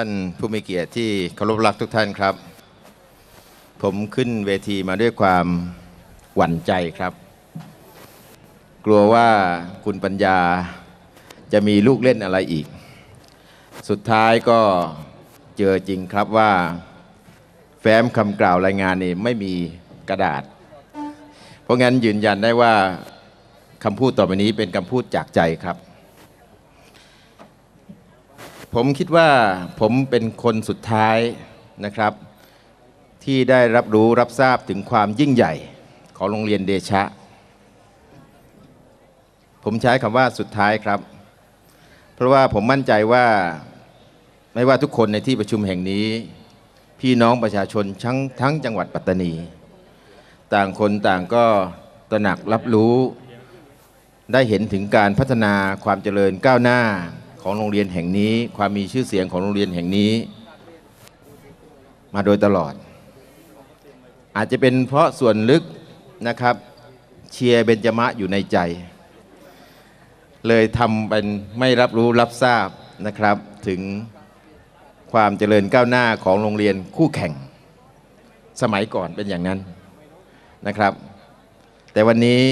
ท่านผู้มีเกียรติที่เคารพรักทุกท่านครับ ผมขึ้นเวทีมาด้วยความหวั่นใจครับ กลัวว่าคุณปัญญาจะมีลูกเล่นอะไรอีก สุดท้ายก็เจอจริงครับว่า แฟ้มคำกล่าวรายงานนี่ไม่มีกระดาษ เพราะงั้นยืนยันได้ว่าคำพูดต่อไปนี้เป็นคำพูดจากใจครับ ผมคิดว่าผมเป็นคนสุดท้ายนะครับ ที่ได้รับรู้รับทราบถึงความยิ่งใหญ่ของโรงเรียนเดชะ ผมใช้คำว่าสุดท้ายครับ เพราะว่าผมมั่นใจว่าไม่ว่าทุกคนในที่ประชุมแห่งนี้ พี่น้องประชาชนทั้งทั้งจังหวัดปัตตานี ต่างคนต่างก็ตระหนักรับรู้ ได้เห็นถึงการพัฒนาความเจริญก้าวหน้า ของโรงเรียนแห่งนี้ ความมีชื่อเสียงของโรงเรียนแห่งนี้ มาโดยตลอด อาจจะเป็นเพราะส่วนลึกนะครับเชียร์เบญจมะอยู่ในใจ เลยทำเป็นไม่รับรู้รับทราบนะครับ ถึงความเจริญก้าวหน้าของโรงเรียนคู่แข่ง สมัยก่อนเป็นอย่างนั้นนะครับ แต่วันนี้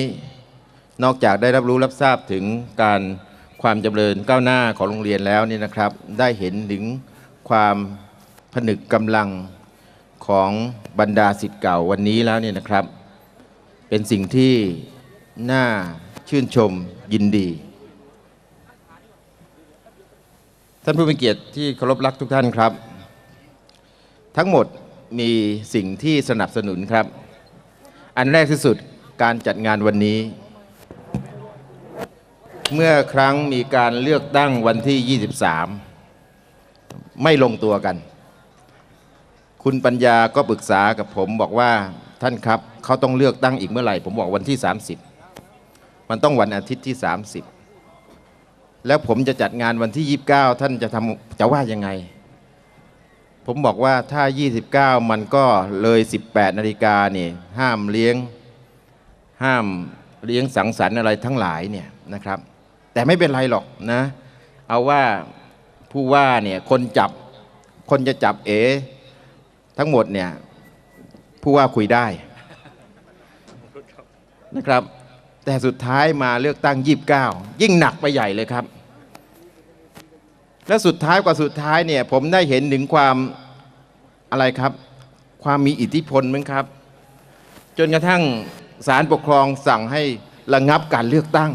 นอกจากได้รับรู้รับทราบถึงการ ความจเจริญก้าวหน้าของโรงเรียนแล้วนี่นะครับ ได้เห็นถึงความผนึกกำลังของบรรดาสิทธิ์เก่าวันนี้แล้วเนี่ยนะครับ เป็นสิ่งที่น่าชื่นชมยินดี ท่านผู้มีเกียรติที่เคารพรักทุกท่านครับ ทั้งหมดมีสิ่งที่สนับสนุนครับ อันแรกที่สุดการจัดงานวันนี้ เมื่อครั้งมีการเลือกตั้งวันที่ 23 ไม่ลงตัวกัน คุณปัญญาก็ปรึกษากับผมบอกว่าท่านครับเขาต้องเลือกตั้งอีกเมื่อไหร่ ผมบอกวันที่ 30 มันต้องวันอาทิตย์ที่ 30 แล้วผมจะจัดงานวันที่ 29 ท่านจะทำจะว่ายังไง ผมบอกว่าถ้า 29 มันก็เลย 18นาฬิกานี่ห้ามเลี้ยงห้ามเลี้ยงสังสรรค์อะไรทั้งหลายเนี่ยนะครับ แต่ไม่เป็นไรหรอกนะ เอาว่าผู้ว่าเนี่ยคนจับคนจะจับเอ ทั้งหมดเนี่ยผู้ว่าคุยได้นะครับ แต่สุดท้ายมาเลือกตั้ง29ยิ่งหนักไปใหญ่เลยครับ และสุดท้ายกว่าสุดท้ายเนี่ยผมได้เห็นถึงความอะไรครับ ความมีอิทธิพลมั้งครับ จนกระทั่งศาลปกครองสั่งให้ระงับการเลือกตั้ง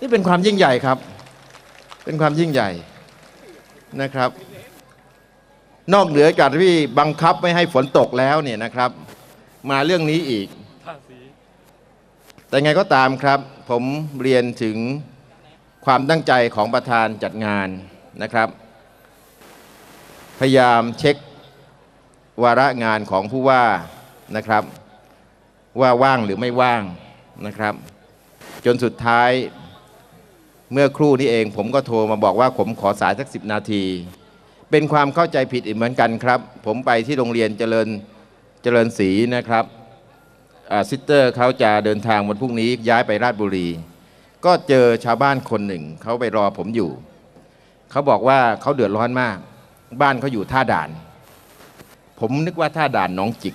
นี่เป็นความยิ่งใหญ่ครับ เป็นความยิ่งใหญ่นะครับ นอกเหนือจากที่บังคับไม่ให้ฝนตกแล้วเนี่ยนะครับ มาเรื่องนี้อีก แต่ไงก็ตามครับ ผมเรียนถึงความตั้งใจของประธานจัดงานนะครับ พยายามเช็ควาระงานของผู้ว่านะครับ ว่าว่างหรือไม่ว่างนะครับ จนสุดท้าย เมื่อครู่นี้เองผมก็โทรมาบอกว่าผมขอสายสักสิบนาที เป็นความเข้าใจผิดอีกเหมือนกันครับ ผมไปที่โรงเรียนเจริญเจริญศรีนะครับซิสเตอร์เขาจะเดินทางวันพรุ่งนี้ย้ายไปราชบุรี ก็เจอชาวบ้านคนหนึ่ง เขาไปรอผมอยู่ เขาบอกว่าเขาเดือดร้อนมาก บ้านเขาอยู่ท่าด่าน ผมนึกว่าท่าด่านหนองจิก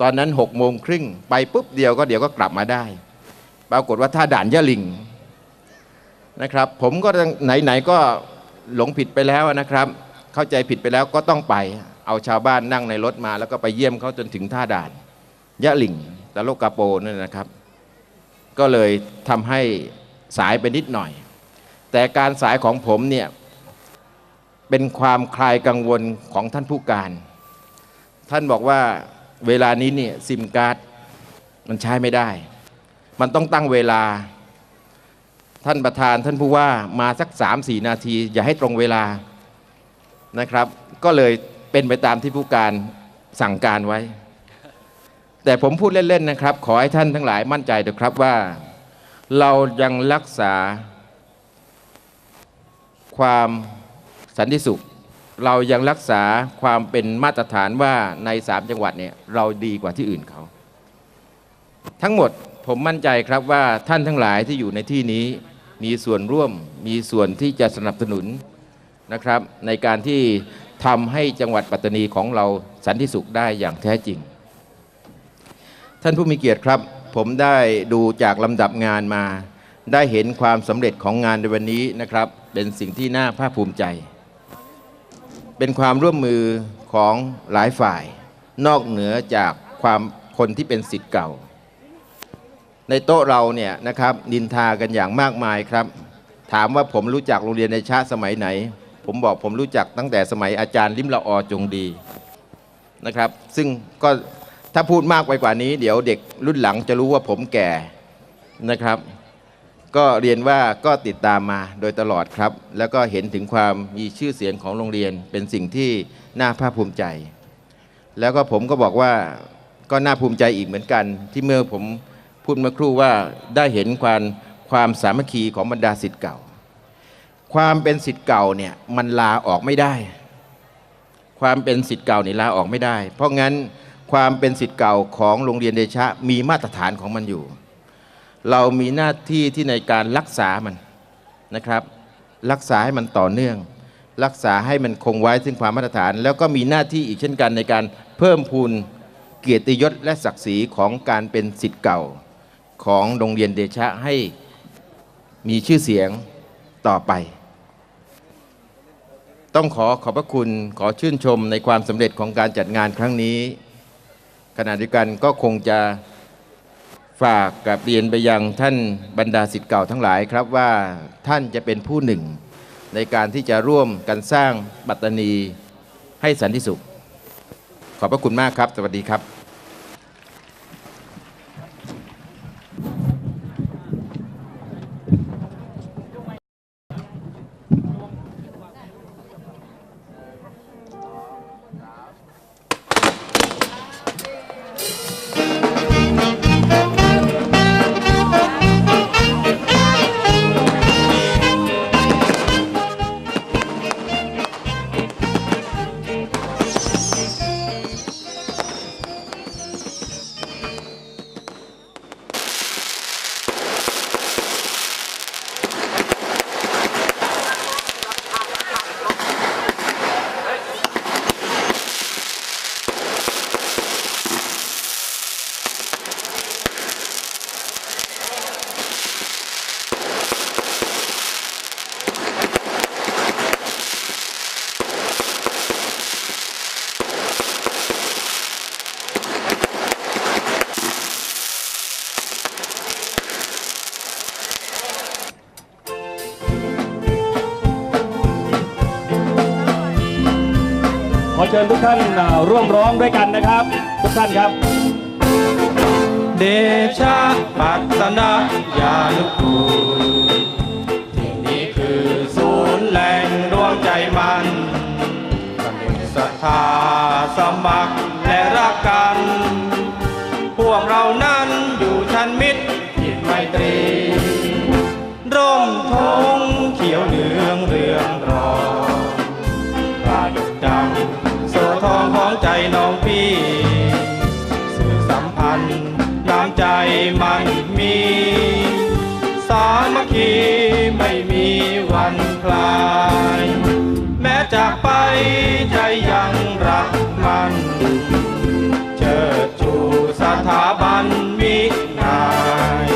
ตอนนั้นหกโมงครึ่งไปปุ๊บเดียวก็เดี๋ยวก็กลับมาได้ ปรากฏว่าท่าด่านยะลิง นะครับ ผมก็ไหนๆก็หลงผิดไปแล้วนะครับ เข้าใจผิดไปแล้วก็ต้องไป เอาชาวบ้านนั่งในรถมา แล้วก็ไปเยี่ยมเขาจนถึงท่าด่าน ยะลิงตะโลกกาโปนั่นนะครับ ก็เลยทำให้สายไปนิดหน่อย แต่การสายของผมเนี่ยเป็นความคลายกังวลของท่านผู้การ ท่านบอกว่าเวลานี้เนี่ยซิมการ์ดมันใช้ไม่ได้ มันต้องตั้งเวลา ท่านประธานท่านผู้ว่ามาสักสามสี่นาที อย่าให้ตรงเวลานะครับ ก็เลยเป็นไปตามที่ผู้การสั่งการไว้ แต่ผมพูดเล่น ๆ นะครับ ขอให้ท่านทั้งหลายมั่นใจเถอะครับว่า เรายังรักษา ความสันติสุข เรายังรักษาความเป็นมาตรฐานว่าในสามจังหวัดเนี่ยเราดีกว่าที่อื่นเขา ทั้งหมด ผมมั่นใจครับว่าท่านทั้งหลายที่อยู่ในที่นี้มีส่วนร่วมมีส่วนที่จะสนับสนุนนะครับในการที่ทำให้จังหวัดปัตตานีของเราสันติสุขได้อย่างแท้จริง ท่านผู้มีเกียรติครับ ผมได้ดูจากลำดับงานมา ได้เห็นความสำเร็จของงานในวันนี้นะครับ เป็นสิ่งที่น่าภาคภูมิใจ เป็นความร่วมมือของหลายฝ่าย นอกเหนือจากความคนที่เป็นสิทธิ์เก่า ในโต๊ะเราเนี่ยนะครับนินทากันอย่างมากมายครับ ถามว่าผมรู้จักโรงเรียนในชาติสมัยไหน ผมบอกผมรู้จักตั้งแต่สมัยอาจารย์ลิมละออจงดีนะครับ ซึ่งก็ถ้าพูดมากไปกว่านี้ เดี๋ยวเด็กรุ่นหลังจะรู้ว่าผมแก่นะครับ ก็เรียนว่าก็ติดตามมาโดยตลอดครับ แล้วก็เห็นถึงความมีชื่อเสียงของโรงเรียนเป็นสิ่งที่น่าภาคภูมิใจ แล้วก็ผมก็บอกว่าก็น่าภูมิใจอีกเหมือนกันที่เมื่อผม พูดเมื่อครู่ว่าได้เห็นความความสามัคคีของบรรดาสิทธิ์เก่า ความเป็นสิทธิ์เก่าเนี่ยมันลาออกไม่ได้ ความเป็นสิทธิ์เก่านี่ลาออกไม่ได้ เพราะงั้นความเป็นสิทธิ์เก่าของโรงเรียนเดชะมีมาตรฐานของมันอยู่ เรามีหน้าที่ที่ในการรักษามันนะครับ รักษาให้มันต่อเนื่อง รักษาให้มันคงไว้ซึ่งความมาตรฐาน แล้วก็มีหน้าที่อีกเช่นกันในการเพิ่มพูนเกียรติยศและศักดิ์ศรีของการเป็นสิทธิ์เก่า ของโรงเรียนเดชะให้มีชื่อเสียงต่อไป ต้องขอขอบพระคุณขอชื่นชมในความสำเร็จของการจัดงานครั้งนี้ ขณะเดียวกันก็คงจะฝากกับเรียนไปยังท่านบรรดาสิทธิ์เก่าทั้งหลายครับว่าท่านจะเป็นผู้หนึ่ง ในการที่จะร่วมกันสร้างปัตตานีให้สันติสุข ขอบพระคุณมากครับ สวัสดีครับ อเชิญทุกท่านร่วมร้องด้วยกันนะครับ ทุกท่านครับ เดชะปัตตนายานุกูลที่นี่คือศูนย์แหล่งดวงใจมันสนุกศรัทธาสมัครและรักกัน พวกเรานั้น มัคคีไม่มีวันคลาย แม้จากไปใจยังรักมันเชิดชูสถาบันวินาย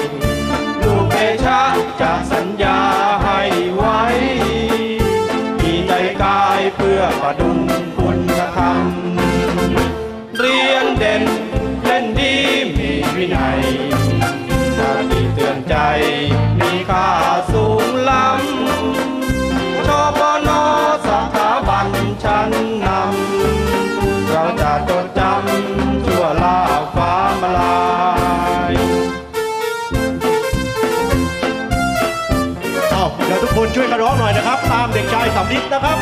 ลูกเอชะจะสัญญาให้ไว้ มีใจกายเพื่อประดุงคุณธรรม เรียนเด่นเล่นดีมีวินัยสติเตือนใจ ค่าสูงล้ำชปนสถาบันชั้นนำ เราจะจดจำชั่วลาฟ้ามาลายอ้าวเดี๋ยวทุกคนช่วยกันร้องหน่อยนะครับ ตามเด็กชายสำลิดนะครับ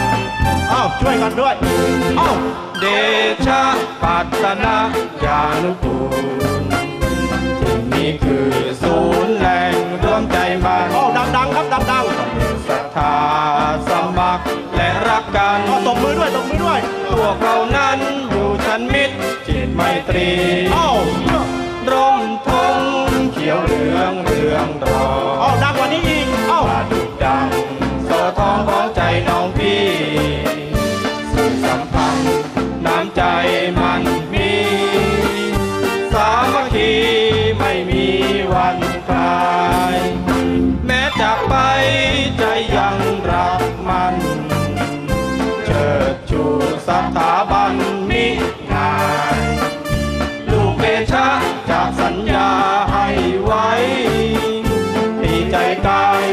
อ้าวช่วยกันด้วยอ้าวเดชะปัตตนายานุกูลที่นี่คือศูนย์แหล่งร วมใจมันอ้าวดังๆครับดังศรัทธาสมัครและรักกันๆอ้าวตบมือด้วยตบมือด้วยพวกเรานั้นอยู่ชั้นมิตรจิตไมตรีอ้าวร่มธงเขียวเหลืองเรืองรออ้าวดัง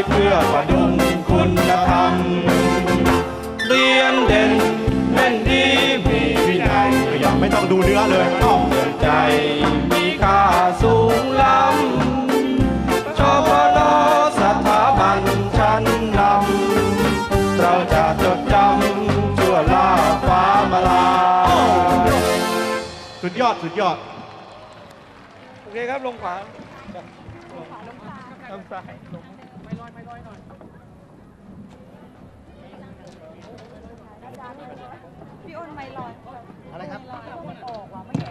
เพื่อกระดุมคุณธรรม เรียนเด่นเล่นดีมีวินัยอย่างไม่ต้องดูเนื้อเลยอ้าวเตือนใจ มีค่าสูงล้ำชอบพนสถาบันชั้นนำเราจะจดจำชั่วลาฟ้ามาลา สุดยอด สุดยอด โอเคครับ ลงขวาลงซ้าย พี่อ้นไม่ลอยอะไรครับ